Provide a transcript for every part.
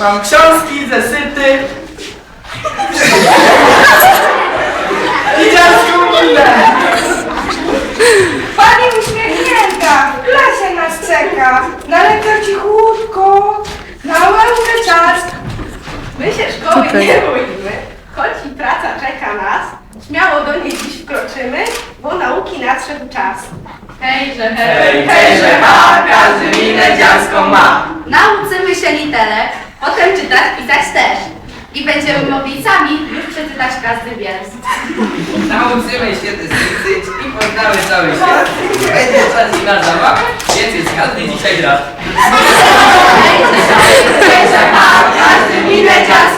Mam książki, zesyty. I dziadku minę. Pani uśmiechnięta, w klasie nas czeka. Daleko cichutko, na ławkę czas. My się szkoły nie boimy, choć i praca czeka nas. Śmiało do niej dziś wkroczymy, bo nauki nadszedł czas. Hejże, Hej, hejże, ha, każdy minę dziadską ma. Nauczymy się literek, potem czytać, pisać też. I będziemy mogli sami już przeczytać każdy wiersz. Nauczymy się dyscyplić i poznamy cały świat. Będzie czas i na zabawa, więc jest każdy dzisiaj gra. Hejże, ha, każdy minę dziarską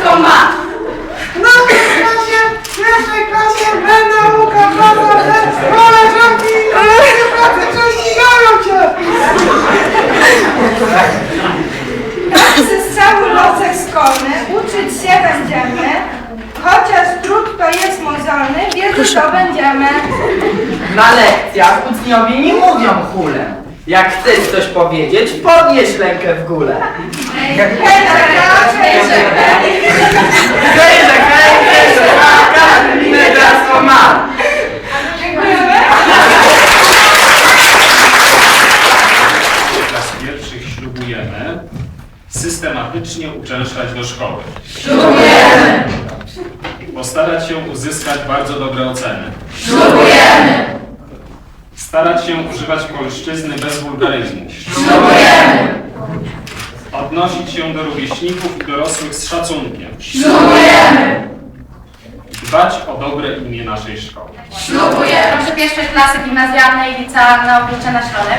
to będziemy. Na lekcjach uczniowie nie mówią hulem. Jak chcesz coś powiedzieć, podnieś rękę w górę. Hej. Dziękujemy. klas pierwszych ślubujemy systematycznie uczęszczać do szkoły. Ślubujemy, Postarać się uzyskać bardzo dobre oceny. ślubujemy, Starać się używać polszczyzny bez wulgaryzmu. ślubujemy, Odnosić się do rówieśników i dorosłych z szacunkiem. ślubujemy, Dbać o dobre imię naszej szkoły. ślubujemy. Proszę pierwszej klasy gimnazjalnej licealna oblicze na środek.